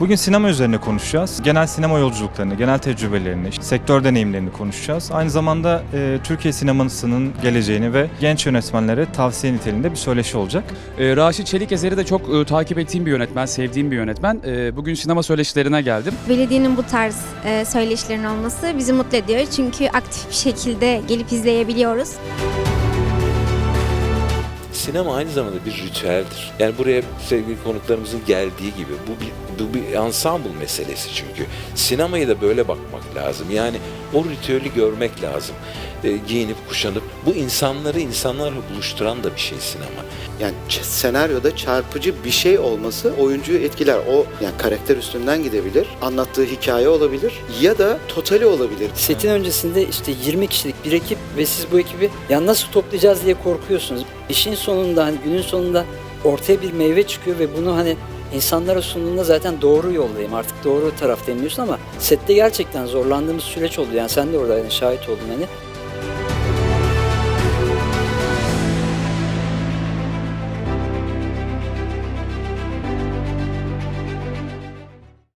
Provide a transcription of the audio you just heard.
Bugün sinema üzerine konuşacağız. Genel sinema yolculuklarını, genel tecrübelerini, işte sektör deneyimlerini konuşacağız. Aynı zamanda e, Türkiye sinemasının geleceğini ve genç yönetmenlere tavsiye niteliğinde bir söyleşi olacak. Ee, Raşit Çelik Ezer'i de çok e, takip ettiğim bir yönetmen, sevdiğim bir yönetmen. Ee, bugün sinema söyleşilerine geldim. Belediyenin bu tarz e, söyleşilerin olması bizi mutlu ediyor. Çünkü aktif bir şekilde gelip izleyebiliyoruz. Sinema aynı zamanda bir ritüeldir. Yani buraya sevgili konuklarımızın geldiği gibi bu bir, bu bir ensemble meselesi çünkü. Sinemaya da böyle bakmak lazım. Yani o ritüeli görmek lazım. E, giyinip kuşanıp bu insanları insanlarla buluşturan da bir şey sinema. Yani senaryoda çarpıcı bir şey olması oyuncuyu etkiler. O yani karakter üstünden gidebilir, anlattığı hikaye olabilir ya da totali olabilir. Setin öncesinde işte 20 kişilik bir ekip ve siz bu ekibi ya nasıl toplayacağız diye korkuyorsunuz. İşin sonunda hani günün sonunda ortaya bir meyve çıkıyor ve bunu hani insanlara sunduğunda zaten doğru yoldayım artık doğru taraftayım diyorsun ama sette gerçekten zorlandığımız süreç oldu. Yani sen de orada yani şahit oldun hani.